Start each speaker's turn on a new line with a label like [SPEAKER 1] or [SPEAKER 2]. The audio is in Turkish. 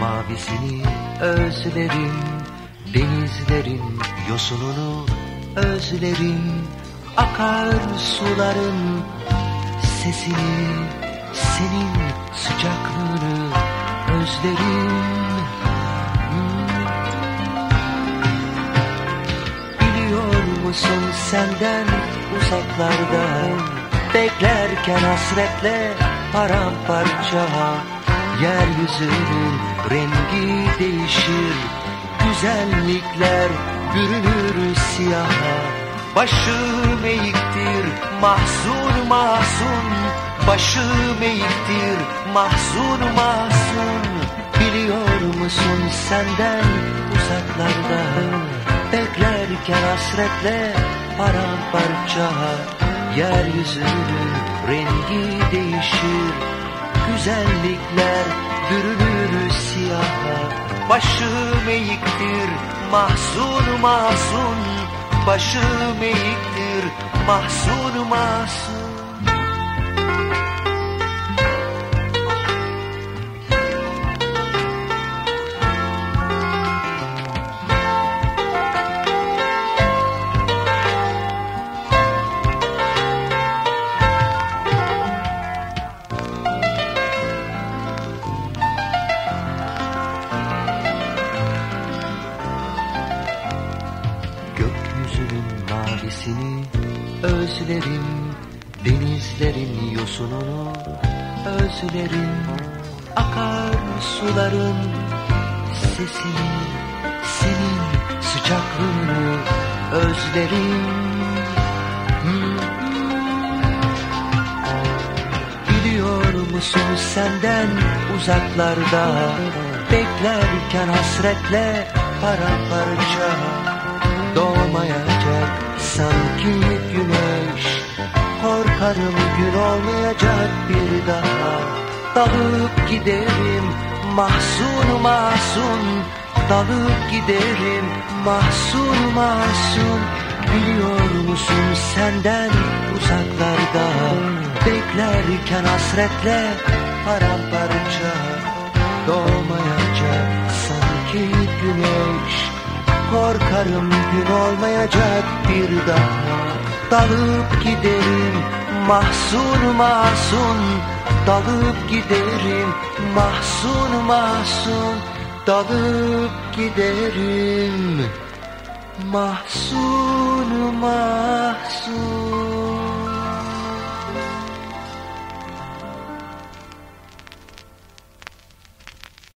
[SPEAKER 1] mavisini özlerim Denizlerin yosununu özlerim Akar suların sesini Senin sıcaklığını özlerim. Biliyor musun senden uzaklarda Beklerken hasretle paramparça Yeryüzünün rengi değişir. Güzellikler bürünür siyaha. Başım eğiktir mahzun mahzun. Başım eğiktir mahzun mahzun. Biliyor musun senden uzaklarda? Beklerken hasretle paramparça. Yeryüzünün rengi değişir Güzellikler bürünür siyaha. Başım eğiktir mahzun mahzun. Başım eğiktir mahzun mahzun mavisini özlerim Denizlerin yosununu özlerim Akar suların sesini Senin sıcaklığını özlerim. Biliyor musun senden uzaklarda Beklerken hasretle paramparça Doğmayacak sanki güneş Korkarım gün olmayacak bir daha. Dalıp giderim mahzun mahzun. Dalıp giderim mahzun mahzun. Biliyor musun senden uzaklarda? Beklerken hasretle paramparça Korkarım gün olmayacak bir daha. Dalıp giderim mahzun mahzun Dalıp giderim mahzun mahzun Dalıp giderim mahzun mahzun